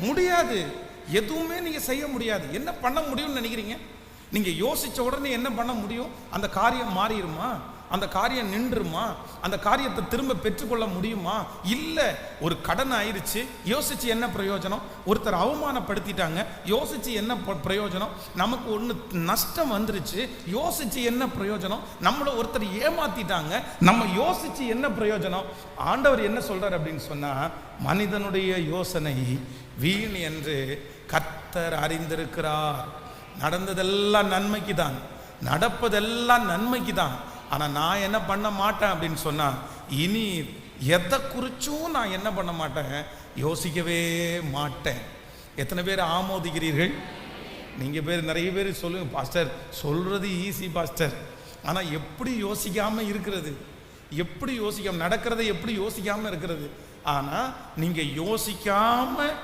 முடியாது. எதுவுமே நீங்கள் செய்ய முடியாது. என்ன பண்ண முடியும்னு நினைக்கிறீங்க? நீங்கள் யோசித்த உடனே என்ன பண்ண முடியும்? அந்த காரியம் மாறிடுமா? அந்த காரியம் நின்றுமா? அந்த காரியத்தை திரும்ப பெற்றுக்கொள்ள முடியுமா? இல்லை ஒரு கடன் ஆயிடுச்சு யோசிச்சு என்ன பிரயோஜனம்? ஒருத்தர் அவமானப்படுத்திட்டாங்க யோசிச்சு என்ன பிரயோஜனம்? நமக்கு ஒன்று நஷ்டம் வந்துருச்சு யோசிச்சு என்ன பிரயோஜனம்? நம்மளை ஒருத்தர் ஏமாத்திட்டாங்க நம்ம யோசிச்சு என்ன பிரயோஜனம்? ஆண்டவர் என்ன சொல்றார் அப்படின்னு சொன்னா மனிதனுடைய யோசனை வீண் என்று கர்த்தர் அறிந்திருக்கிறார். நடந்ததெல்லாம் நன்மைக்கு தான் நடப்பதெல்லாம் நன்மைக்கு தான் ஆனால் நான் என்ன பண்ண மாட்டேன் அப்படின்னு சொன்னால் இனி எதை குறிச்சும் நான் என்ன பண்ண மாட்டேன்? யோசிக்கவே மாட்டேன். எத்தனை பேர் ஆமோதிக்கிறீர்கள்? நீங்கள் பேர் நிறைய பேர் சொல்லுங்க பாஸ்டர். சொல்கிறது ஈஸி பாஸ்டர். ஆனால் எப்படி யோசிக்காமல் இருக்கிறது? எப்படி யோசிக்காமல் நடக்கிறதை எப்படி யோசிக்காமல் இருக்கிறது? ஆனால் நீங்கள் யோசிக்காமல்